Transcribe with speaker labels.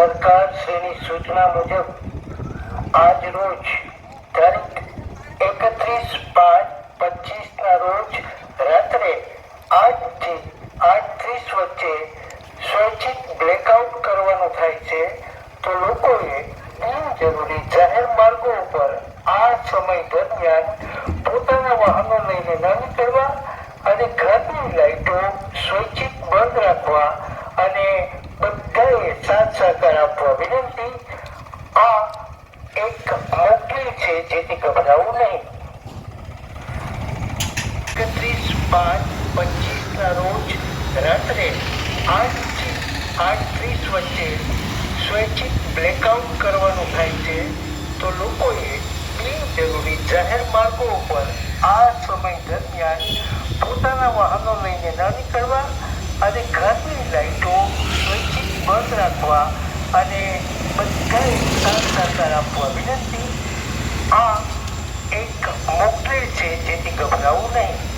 Speaker 1: સરકાર શ્રીની સૂચના મુજબ આજ રોજ તારીખ એકત્રીસ પાંચ પચીસ ના રોજ રાત્રે આઠથી આઠ ત્રીસ વચ્ચે સ્વૈચ્છિક બ્લેકઆઉટ કરવાનો થાય છે તો લોકોએ બિનજરૂરી જાહેર માર્ગો ઉપર આ સમય દરમિયાન પોતાના વાહનો લઈને ન નીકળવા અને ઘરની લાઈટો સ્વૈચ્છિક બંધ રાખવા અને બધાએ સાથ સહકાર વિનંતી આ એક મોકલી છે, જેથી ગભરાવું નહીં. એકત્રીસ પાંચ પચીસ ના રોજ રાત્રે આઠથી આઠ ત્રીસ વચ્ચે સ્વૈચ્છિક બ્લેકઆઉટ કરવાનું થાય છે, તો લોકોએ બિનજરૂરી જાહેર માર્ગો ઉપર આ સમય દરમિયાન પોતાના વાહનો લઈને ન નીકળવા અને ઘરની લાઈટો સ્વૈચ્છિક બંધ રાખવા અને બધાએ સાથ સહકાર આપવા વિનંતી આ એક મોકલે છે જેથી ગભરાવું નહીં.